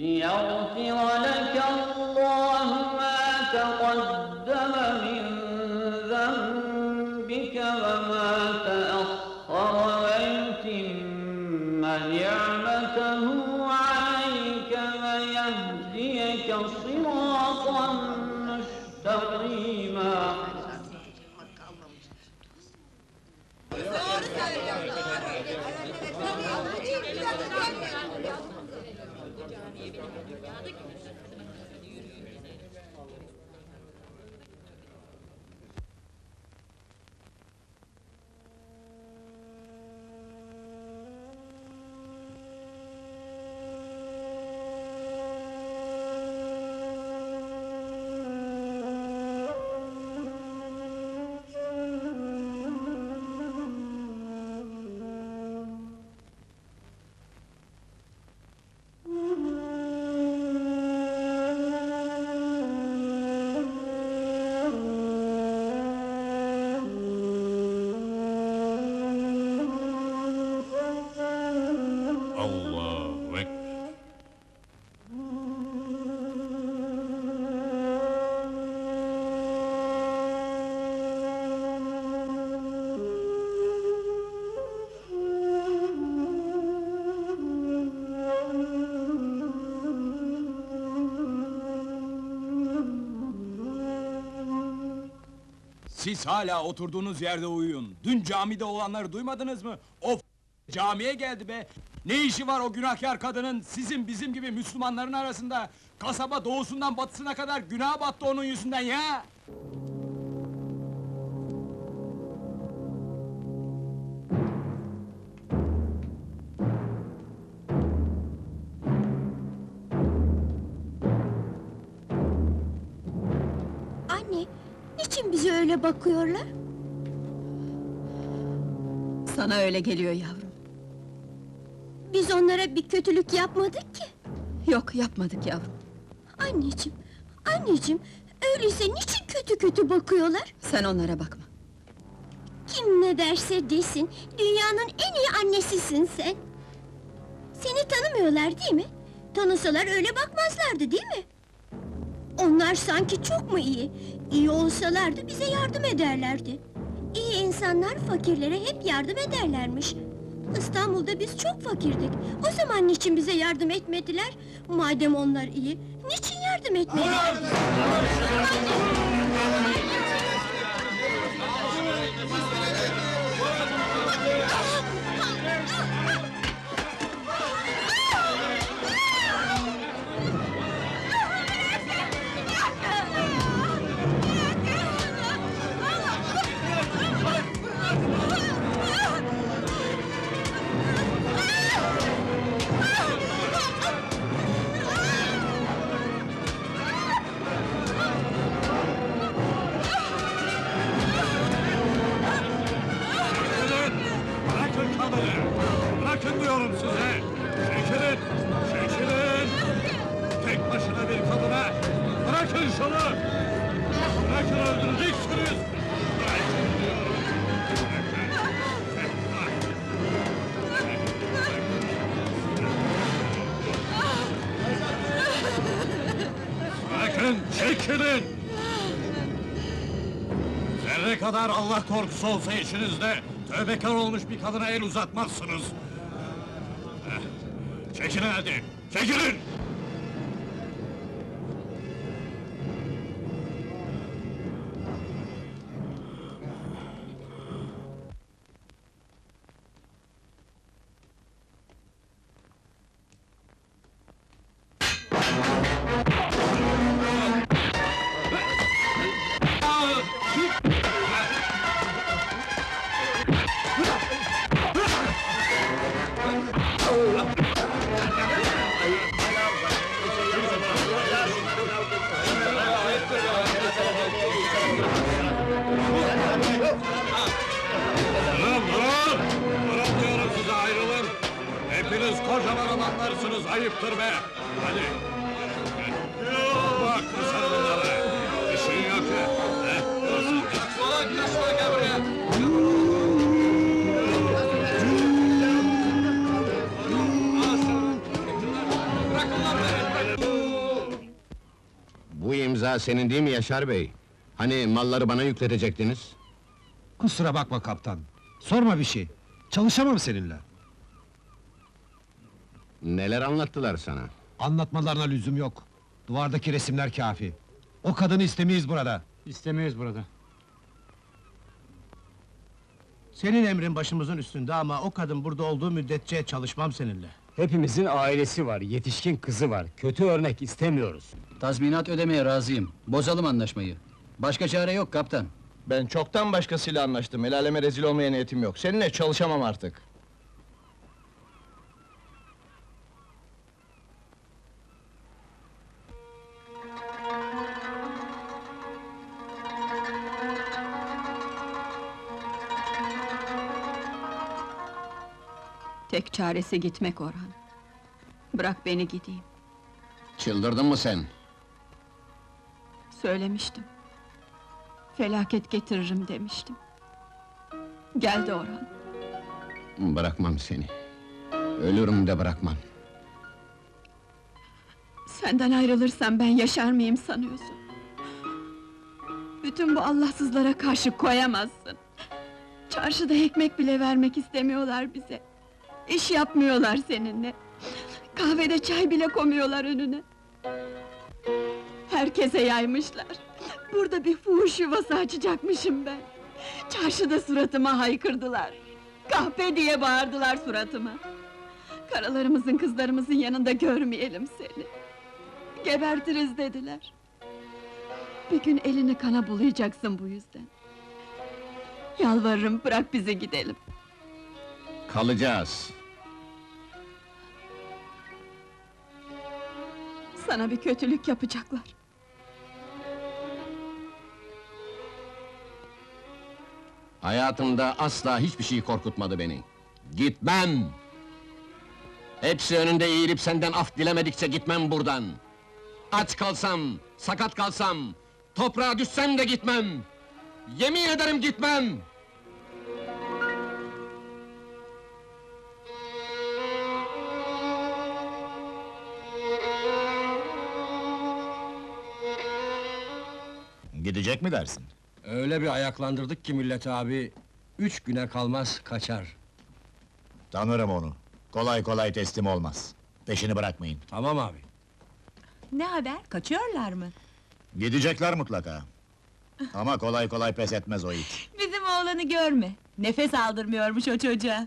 ليغفر لك الله ما تقدم من ذنبك وما تأخر ويتم نعمته عليك ويهديك صراطا Yardım edin. Siz hala oturduğunuz yerde uyuyun. Dün camide olanları duymadınız mı? O camiye geldi be! Ne işi var o günahkar kadının sizin bizim gibi Müslümanların arasında? Kasaba doğusundan batısına kadar günah battı onun yüzünden ya! Niçin bize öyle bakıyorlar? Sana öyle geliyor yavrum. Biz onlara bir kötülük yapmadık ki. Yok yapmadık yavrum. Anneciğim, anneciğim, öyleyse niçin kötü kötü bakıyorlar? Sen onlara bakma. Kim ne derse desin, dünyanın en iyi annesisin sen. Seni tanımıyorlar değil mi? Tanısalar öyle bakmazlardı değil mi? Onlar sanki çok mu iyi? İyi olsalardı bize yardım ederlerdi. İyi insanlar fakirlere hep yardım ederlermiş. İstanbul'da biz çok fakirdik. O zaman niçin bize yardım etmediler? Madem onlar iyi, niçin yardım etmediler? Bırakın, çekilin! Zerre kadar Allah korkusu olsa içinizde, tövbekar olmuş bir kadına el uzatmazsınız. Çekilin hadi, çekilin! Adamlarsınız, ayıptır be! Hadi! Bak bu sana bunlara! İşin yok ya! Heh, dursun. Bırakın lan beni! Bu imza senin değil mi Yaşar Bey? Hani malları bana yükletecektiniz? Kusura bakma kaptan. Sorma bir şey. Çalışamam seninle. Neler anlattılar sana? Anlatmalarına lüzum yok. Duvardaki resimler kafi. O kadını istemeyiz burada. İstemeyiz burada. Senin emrin başımızın üstünde ama o kadın burada olduğu müddetçe çalışmam seninle. Hepimizin ailesi var, yetişkin kızı var. Kötü örnek istemiyoruz. Tazminat ödemeye razıyım. Bozalım anlaşmayı. Başka çare yok kaptan. Ben çoktan başkasıyla anlaştım. El aleme rezil olmaya niyetim yok. Seninle çalışamam artık. Tek çaresi gitmek Orhan. Bırak beni gideyim. Çıldırdın mı sen? Söylemiştim. Felaket getiririm demiştim. Geldi Orhan. Bırakmam seni. Ölürüm de bırakmam. Senden ayrılırsam ben yaşar mıyım sanıyorsun? Bütün bu Allahsızlara karşı koyamazsın. Çarşıda ekmek bile vermek istemiyorlar bize. İş yapmıyorlar seninle. Kahvede çay bile koymuyorlar önüne. Herkese yaymışlar. Burada bir fuhuş yuvası açacakmışım ben. Çarşıda suratıma haykırdılar. Kahpe diye bağırdılar suratıma. Karalarımızın kızlarımızın yanında görmeyelim seni. Gebertiriz dediler. Bir gün elini kana bulayacaksın bu yüzden. Yalvarırım bırak bizi gidelim. Kalacağız. Sana bir kötülük yapacaklar. Hayatımda asla hiçbir şey korkutmadı beni. Gitmem! Hepsi önünde eğilip senden af dilemedikçe gitmem buradan. Aç kalsam, sakat kalsam, toprağa düşsem de gitmem. Yemin ederim gitmem! Gidecek mi dersin? Öyle bir ayaklandırdık ki millet abi, üç güne kalmaz kaçar. Tanırım onu. Kolay kolay teslim olmaz. Peşini bırakmayın. Tamam abi. Ne haber? Kaçıyorlar mı? Gidecekler mutlaka. Ama kolay kolay pes etmez o it. Bizim oğlanı görme. Nefes aldırmıyormuş o çocuğa.